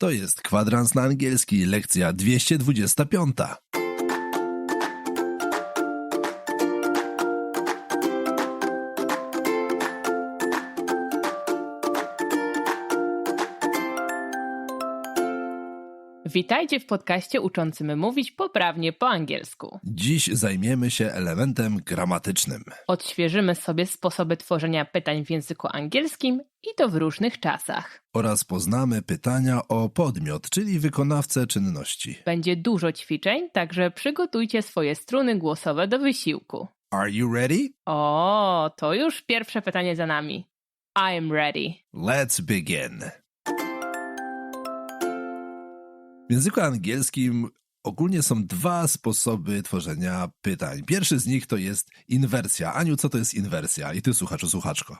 To jest kwadrans na angielski, lekcja 225. Witajcie w podcaście uczącym mówić poprawnie po angielsku. Dziś zajmiemy się elementem gramatycznym. Odświeżymy sobie sposoby tworzenia pytań w języku angielskim i to w różnych czasach. Oraz poznamy pytania o podmiot, czyli wykonawcę czynności. Będzie dużo ćwiczeń, także przygotujcie swoje struny głosowe do wysiłku. Are you ready? O, to już pierwsze pytanie za nami. I'm ready. Let's begin. W języku angielskim ogólnie są dwa sposoby tworzenia pytań. Pierwszy z nich to jest inwersja. Aniu, co to jest inwersja? I ty, słuchaczu, słuchaczko.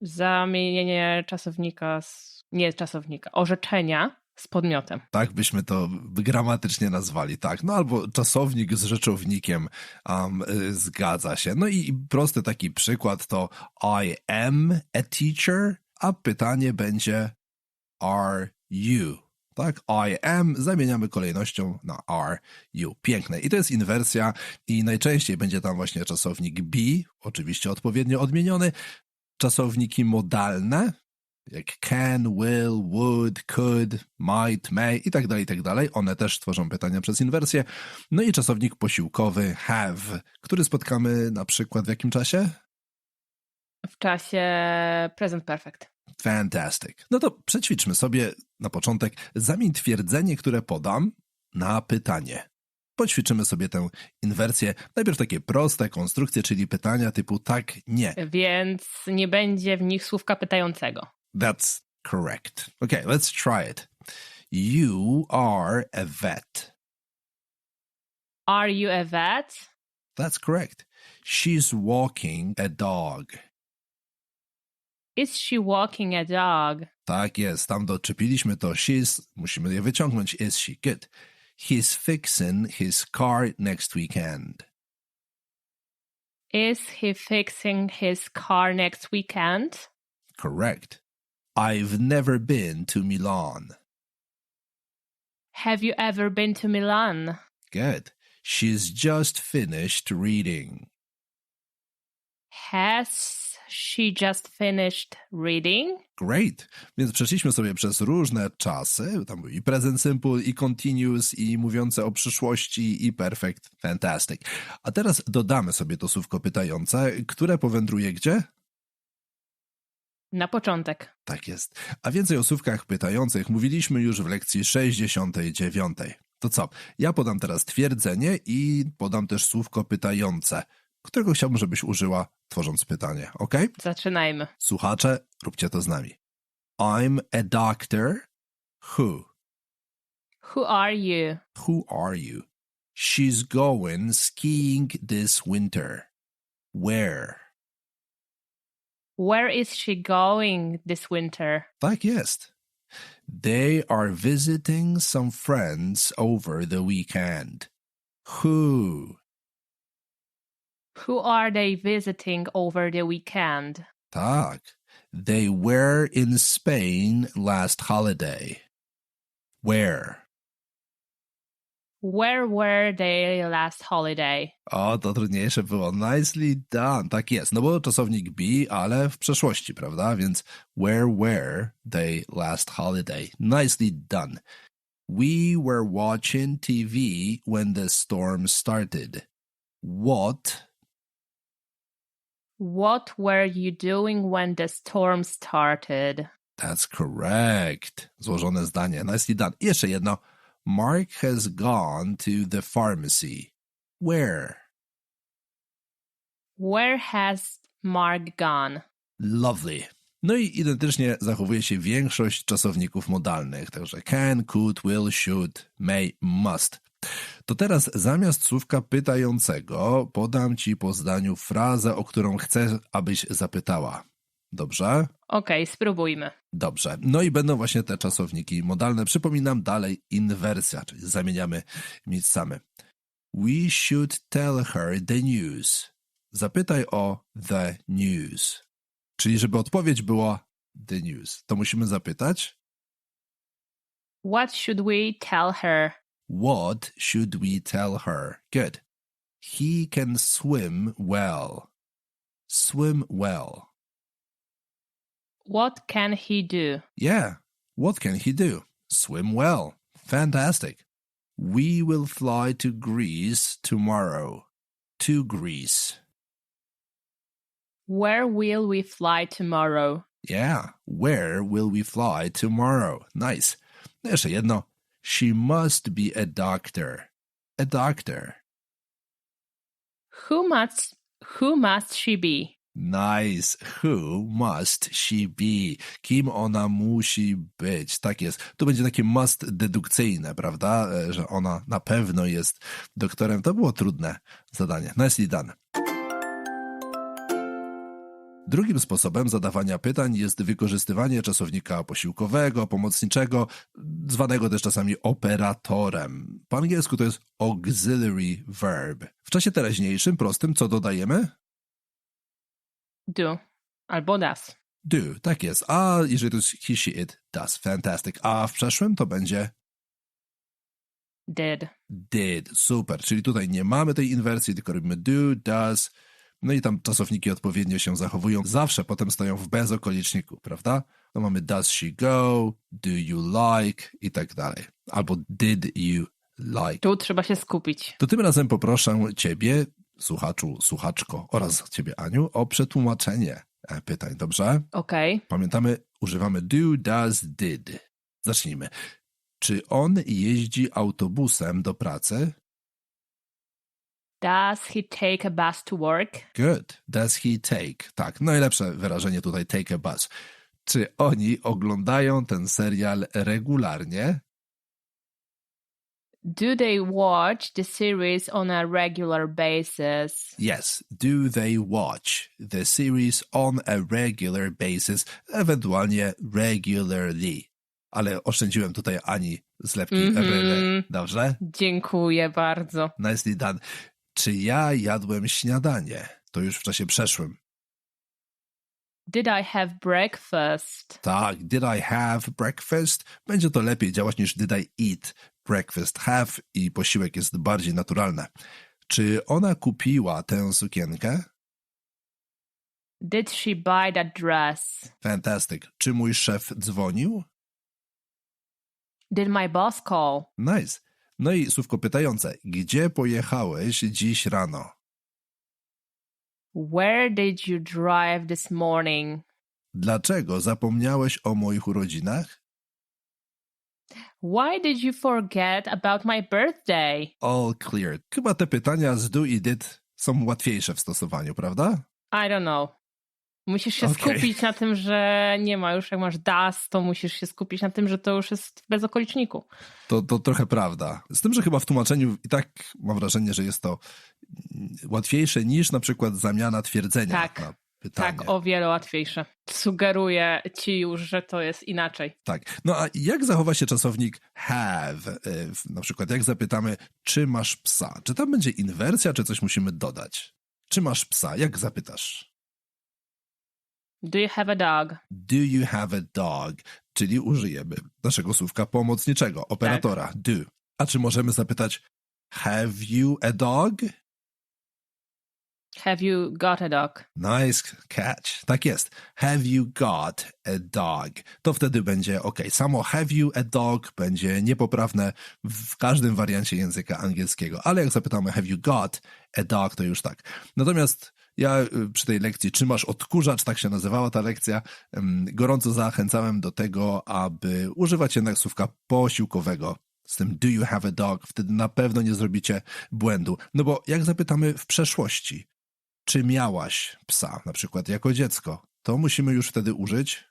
Zamienienie czasownika z... nie czasownika, orzeczenia z podmiotem. Tak byśmy to gramatycznie nazwali, tak. No albo czasownik z rzeczownikiem um, zgadza się. No i prosty taki przykład to I am a teacher, a pytanie będzie are you? Tak, I am zamieniamy kolejnością na are, you. Piękne. I to jest inwersja i najczęściej będzie tam właśnie czasownik be, oczywiście odpowiednio odmieniony, czasowniki modalne, jak can, will, would, could, might, may i tak dalej, i tak dalej. One też tworzą pytania przez inwersję. No i czasownik posiłkowy have, który spotkamy na przykład w jakim czasie? W czasie present perfect. Fantastic. No to przećwiczmy sobie na początek. Zamień twierdzenie, które podam, na pytanie. Poćwiczymy sobie tę inwersję. Najpierw takie proste konstrukcje, czyli pytania typu tak, nie. Więc nie będzie w nich słówka pytającego. That's correct. Okay, let's try it. You are a vet. Are you a vet? That's correct. She's walking a dog. Is she walking a dog? Tak jest, tam doczepiliśmy to she's, musimy je wyciągnąć. Is she? Good. He's fixing his car next weekend. Is he fixing his car next weekend? Correct. I've never been to Milan. Have you ever been to Milan? Good. She's just finished reading. Has she just finished reading? Great. Więc przeszliśmy sobie przez różne czasy. Tam był i present simple, i continuous, i mówiące o przyszłości, i perfect. Fantastic. A teraz dodamy sobie to słówko pytające, które powędruje gdzie? Na początek. Tak jest. A więcej o słówkach pytających mówiliśmy już w lekcji 69. To co? Ja podam teraz twierdzenie i podam też słówko pytające, którego chciałbym, żebyś użyła tworząc pytanie, ok? Zaczynajmy. Słuchacze, róbcie to z nami. I'm a doctor. Who? Who are you? Who are you? She's going skiing this winter. Where? Where is she going this winter? Tak jest. They are visiting some friends over the weekend. Who? Who are they visiting over the weekend? Tak. They were in Spain last holiday. Where? Where were they last holiday? O, to trudniejsze było. Nicely done. Tak jest. No bo czasownik be, ale w przeszłości, prawda? Więc where were they last holiday? Nicely done. We were watching TV when the storm started. What? What were you doing when the storm started? That's correct. Złożone zdanie. Nicely done. I jeszcze jedno. Mark has gone to the pharmacy. Where? Where has Mark gone? Lovely. No i identycznie zachowuje się większość czasowników modalnych, także can, could, will, should, may, must. To teraz zamiast słówka pytającego podam ci po zdaniu frazę, o którą chcę, abyś zapytała. Dobrze? Okej, spróbujmy. Dobrze. No i będą właśnie te czasowniki modalne. Przypominam dalej inwersja, czyli zamieniamy miejscami. We should tell her the news. Zapytaj o the news. Czyli żeby odpowiedź była the news, to musimy zapytać What should we tell her? What should we tell her? Good. He can swim well. Swim well. What can he do? Yeah. What can he do? Swim well. Fantastic. We will fly to Greece tomorrow. To Greece. Where will we fly tomorrow? Yeah. Where will we fly tomorrow? Nice. Jeszcze jedno. She must be a doctor. A doctor. Who must who must she be? Nice. Who must she be? Kim ona musi być? Tak jest. Tu będzie takie must dedukcyjne, prawda? E, Że ona na pewno jest doktorem. To było trudne zadanie. Nicely done. Drugim sposobem zadawania pytań jest wykorzystywanie czasownika posiłkowego, pomocniczego, zwanego też czasami operatorem. Po angielsku to jest auxiliary verb. W czasie teraźniejszym, prostym, co dodajemy? Do. Albo does. Do, tak jest. A jeżeli to jest he, she, it, does. Fantastic. A w przeszłym to będzie Did. did. Super. Czyli tutaj nie mamy tej inwersji, tylko robimy do, does. No i tam czasowniki odpowiednio się zachowują. Zawsze potem stoją w bezokoliczniku, prawda? No mamy does she go, do you like i tak dalej. Albo did you like. Tu trzeba się skupić. To tym razem poproszę ciebie, słuchaczu, słuchaczko oraz ciebie, Aniu, o przetłumaczenie e, pytań, dobrze? Okej. Pamiętamy, używamy do, does, did. Zacznijmy. Czy on jeździ autobusem do pracy? Does he take a bus to work? Good. Does he take? Tak, najlepsze wyrażenie tutaj take a bus. Czy oni oglądają ten serial regularnie? Do they watch the series on a regular basis? Yes. Do they watch the series on a regular basis, ewentualnie regularly? Ale oszczędziłem tutaj Ani zlepki Mhm. ryle. Dobrze? Dziękuję bardzo. Nicely done. Czy ja jadłem śniadanie? To już w czasie przeszłym. Did I have breakfast? Tak, did I have breakfast? Będzie to lepiej działać niż did I eat breakfast. Have i posiłek jest bardziej naturalne. Czy ona kupiła tę sukienkę? Did she buy that dress? Fantastic. Czy mój szef dzwonił? Did my boss call? Nice. No i słówko pytające. Gdzie pojechałeś dziś rano? Where did you drive this morning? Dlaczego zapomniałeś o moich urodzinach? Why did you forget about my birthday? All clear. Chyba te pytania z do i did są łatwiejsze w stosowaniu, prawda? I don't know. Musisz się Okej. skupić na tym, że nie ma już, jak masz das, to musisz się skupić na tym, że to już jest bez okoliczniku. To, to trochę prawda. Z tym, że chyba w tłumaczeniu i tak mam wrażenie, że jest to łatwiejsze niż na przykład zamiana twierdzenia Tak. na pytanie. Tak, o wiele łatwiejsze. Sugeruję ci już, że to jest inaczej. Tak. No a jak zachowa się czasownik have? Y, Na przykład jak zapytamy, czy masz psa? Czy tam będzie inwersja, czy coś musimy dodać? Czy masz psa? Jak zapytasz? Do you have a dog? Do you have a dog? Czyli użyjemy naszego słówka pomocniczego, operatora do. A czy możemy zapytać, have you a dog? Have you got a dog? Nice catch. Tak jest. Have you got a dog? To wtedy będzie ok. Samo have you a dog będzie niepoprawne w każdym wariancie języka angielskiego, ale jak zapytamy have you got a dog, to już tak. Natomiast ja y, przy tej lekcji, czy masz odkurzacz, tak się nazywała ta lekcja, gorąco zachęcałem do tego, aby używać jednak słówka posiłkowego z tym do you have a dog, wtedy na pewno nie zrobicie błędu. No bo jak zapytamy w przeszłości, czy miałaś psa, na przykład jako dziecko, to musimy już wtedy użyć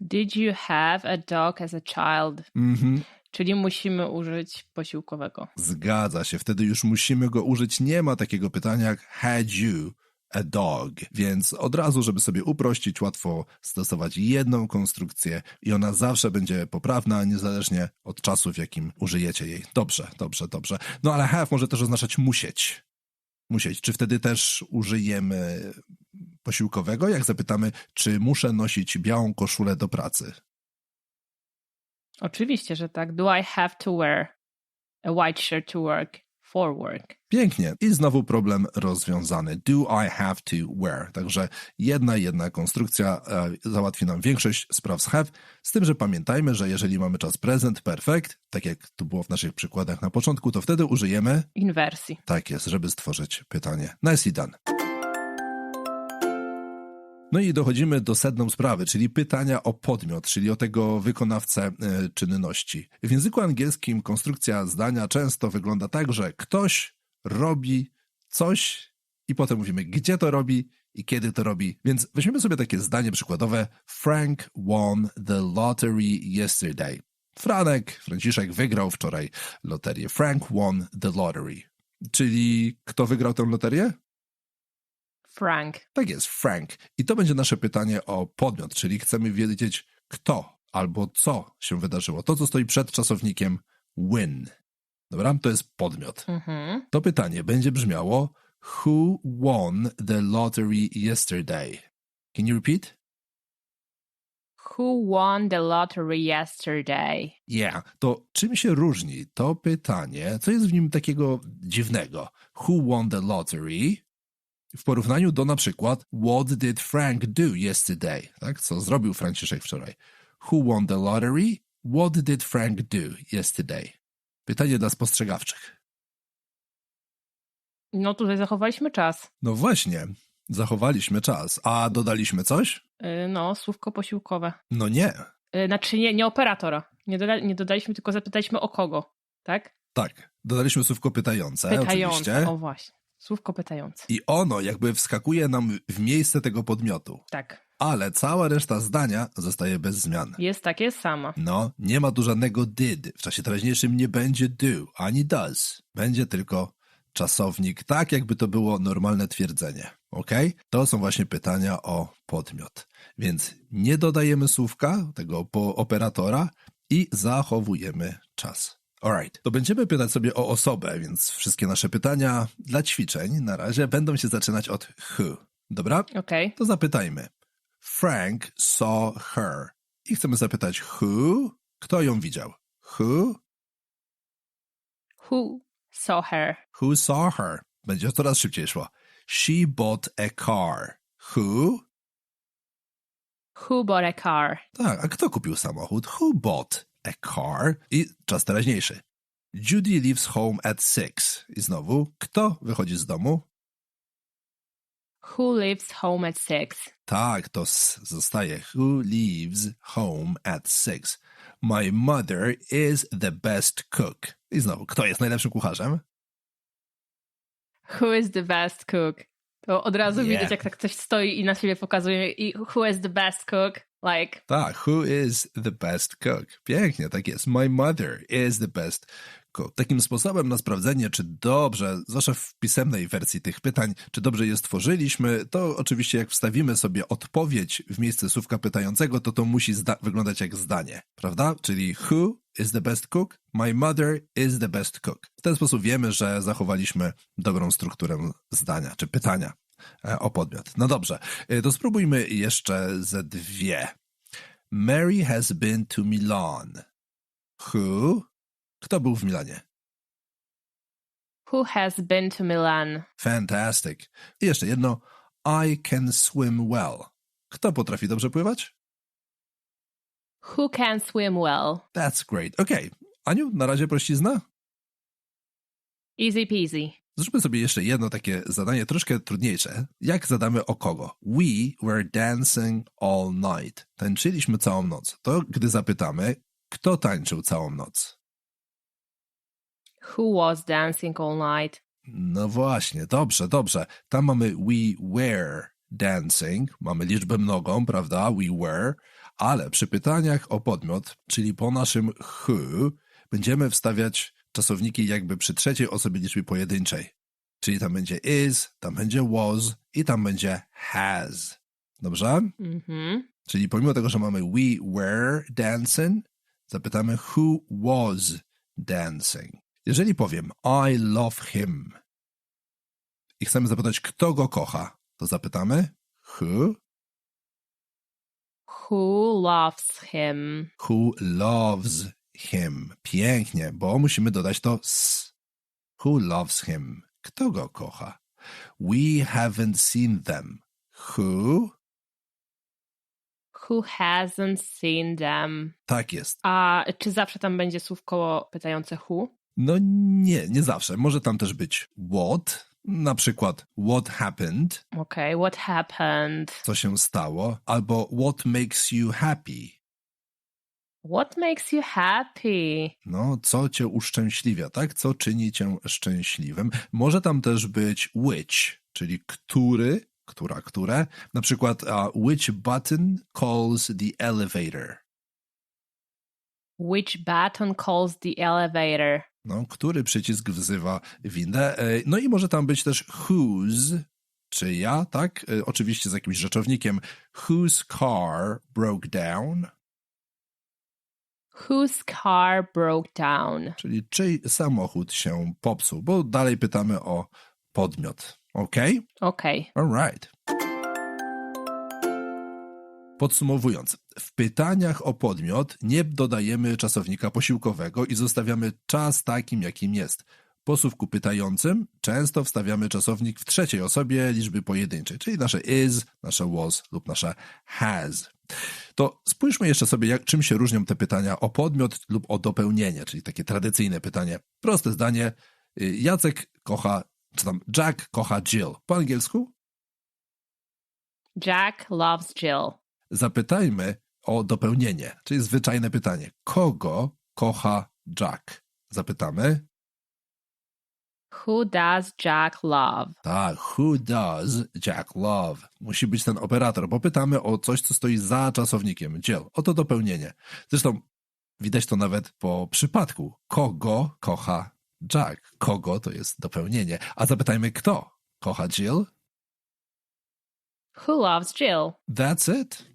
Did you have a dog as a child? mhm, Czyli musimy użyć posiłkowego. zgadza się, wtedy już musimy go użyć. Nie ma takiego pytania jak had you a dog, więc od razu, żeby sobie uprościć, łatwo stosować jedną konstrukcję i ona zawsze będzie poprawna, niezależnie od czasu, w jakim użyjecie jej. Dobrze, dobrze, dobrze. No ale have może też oznaczać musieć. Musieć. Czy wtedy też użyjemy posiłkowego, jak zapytamy, czy muszę nosić białą koszulę do pracy? Oczywiście, że tak. Do I have to wear a white shirt to work for work? Pięknie. I znowu problem rozwiązany. Do I have to wear? Także jedna, jedna konstrukcja e, załatwi nam większość spraw z have, z tym, że pamiętajmy, że jeżeli mamy czas present perfect, tak jak to było w naszych przykładach na początku, to wtedy użyjemy Inwersji. tak jest, żeby stworzyć pytanie. Nicely done. No i dochodzimy do sedną sprawy, czyli pytania o podmiot, czyli o tego wykonawcę e, czynności. W języku angielskim konstrukcja zdania często wygląda tak, że ktoś robi coś i potem mówimy, gdzie to robi i kiedy to robi. Więc weźmiemy sobie takie zdanie przykładowe. Frank won the lottery yesterday. Franek, Franciszek wygrał wczoraj loterię. Frank won the lottery. Czyli kto wygrał tę loterię? Frank. Tak jest, Frank. I to będzie nasze pytanie o podmiot, czyli chcemy wiedzieć, kto albo co się wydarzyło. To, co stoi przed czasownikiem win. Dobra, to jest podmiot. Mhm. To pytanie będzie brzmiało: Who won the lottery yesterday? Can you repeat? Who won the lottery yesterday? Yeah. To czym się różni to pytanie? Co jest w nim takiego dziwnego? Who won the lottery? W porównaniu do na przykład What did Frank do yesterday? Tak? Co zrobił Franciszek wczoraj? Who won the lottery? What did Frank do yesterday? Pytanie dla spostrzegawczych. No tutaj zachowaliśmy czas. No właśnie, zachowaliśmy czas. A dodaliśmy coś? Y, No, słówko posiłkowe. No nie. Y, Znaczy nie, nie operatora. Nie, doda nie dodaliśmy, tylko zapytaliśmy o kogo. Tak? Tak, dodaliśmy słówko pytające, Pytające. oczywiście. O właśnie. Słówko pytające. I ono jakby wskakuje nam w miejsce tego podmiotu. Tak. ale cała reszta zdania zostaje bez zmian. Jest takie sama. No, nie ma tu żadnego did. W czasie teraźniejszym nie będzie do, ani does. Będzie tylko czasownik, tak jakby to było normalne twierdzenie. Ok? To są właśnie pytania o podmiot. Więc nie dodajemy słówka, tego po operatora i zachowujemy czas. Alright, to będziemy pytać sobie o osobę, więc wszystkie nasze pytania dla ćwiczeń na razie będą się zaczynać od who. Dobra? Okej. To zapytajmy. Frank saw her. I chcemy zapytać who? Kto ją widział? Who? Who saw her? Who saw her? Będzie coraz szybciej szło. She bought a car. Who? Who bought a car? Tak, a kto kupił samochód? Who bought a car? I czas teraźniejszy. Judy leaves home at six. I znowu, kto wychodzi z domu? Who leaves home at six? Tak, to zostaje. Who leaves home at six? My mother is the best cook. I znowu, kto jest najlepszym kucharzem? Who is the best cook? To od razu Yeah. widać, jak tak ktoś stoi i na siebie pokazuje i who is the best cook? Like, Tak, who is the best cook? Pięknie, tak jest. My mother is the best cook. Takim sposobem na sprawdzenie, czy dobrze, zwłaszcza w pisemnej wersji tych pytań, czy dobrze je stworzyliśmy, to oczywiście jak wstawimy sobie odpowiedź w miejsce słówka pytającego, to to musi wyglądać jak zdanie, prawda? Czyli who is the best cook? My mother is the best cook. W ten sposób wiemy, że zachowaliśmy dobrą strukturę zdania, czy pytania e, o podmiot. No dobrze, e, to spróbujmy jeszcze ze dwie. Mary has been to Milan. Who? Kto był w Milanie? who has been to Milan? Fantastic. I jeszcze jedno. I can swim well. Kto potrafi dobrze pływać? Who can swim well? That's great. Okej. Aniu, na razie prościzna? Easy peasy. Zróbmy sobie jeszcze jedno takie zadanie troszkę trudniejsze. Jak zadamy o kogo? We were dancing all night. Tańczyliśmy całą noc. To gdy zapytamy, kto tańczył całą noc? Who was dancing all night? No właśnie, dobrze, dobrze. Tam mamy we were dancing, mamy liczbę mnogą, prawda? We were, ale przy pytaniach o podmiot, czyli po naszym who, będziemy wstawiać czasowniki jakby przy trzeciej osobie liczby pojedynczej. Czyli tam będzie is, tam będzie was i tam będzie has. Dobrze? Mhm. Czyli pomimo tego, że mamy we were dancing, zapytamy who was dancing. Jeżeli powiem I love him i chcemy zapytać, kto go kocha, to zapytamy who? Who loves him? Who loves him? Pięknie, bo musimy dodać to s. Who loves him? Kto go kocha? We haven't seen them. Who? Who hasn't seen them? Tak jest. A czy zawsze tam będzie słówko pytające who? No nie, nie zawsze. Może tam też być what, na przykład what happened, Okej, what happened? co się stało, albo what makes you happy. What makes you happy? No, co cię uszczęśliwia, tak? Co czyni cię szczęśliwym? Może tam też być which, czyli który, która, które. Na przykład uh, which button calls the elevator. Which button calls the elevator? No, który przycisk wzywa windę. E, No i może tam być też whose, czy ja, tak? E, Oczywiście z jakimś rzeczownikiem. Whose car broke down, Whose car broke down? czyli czyj samochód się popsuł, bo dalej pytamy o podmiot. Ok? Okej. Alright. Podsumowując, w pytaniach o podmiot nie dodajemy czasownika posiłkowego i zostawiamy czas takim, jakim jest. Po słówku pytającym często wstawiamy czasownik w trzeciej osobie liczby pojedynczej, czyli nasze is, nasze was lub nasze has. To spójrzmy jeszcze sobie, jak, czym się różnią te pytania o podmiot lub o dopełnienie, czyli takie tradycyjne pytanie. Proste zdanie. Y, Jacek kocha, czy tam Jack kocha Jill. Po angielsku Jack loves Jill. zapytajmy o dopełnienie, czyli zwyczajne pytanie. Kogo kocha Jack? Zapytamy. Who does Jack love? Tak, who does Jack love? Musi być ten operator, bo pytamy o coś, co stoi za czasownikiem. Dziel. Oto dopełnienie. Zresztą widać to nawet po przypadku. Kogo kocha Jack? Kogo to jest dopełnienie. A zapytajmy, kto kocha Jill? Who loves Jill? That's it.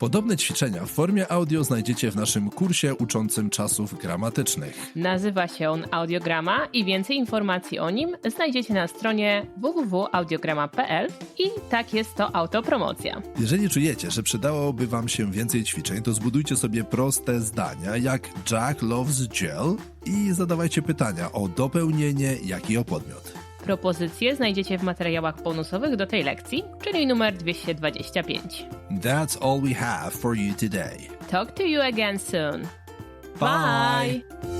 Podobne ćwiczenia w formie audio znajdziecie w naszym kursie uczącym czasów gramatycznych. Nazywa się on Audiograma i więcej informacji o nim znajdziecie na stronie www.audiograma.pl i tak jest to autopromocja. Jeżeli czujecie, że przydałoby Wam się więcej ćwiczeń, to zbudujcie sobie proste zdania jak Jack loves Jill i zadawajcie pytania o dopełnienie, jak i o podmiot. Propozycje znajdziecie w materiałach bonusowych do tej lekcji, czyli numer 225. That's all we have for you today. Talk to you again soon. Bye. Bye.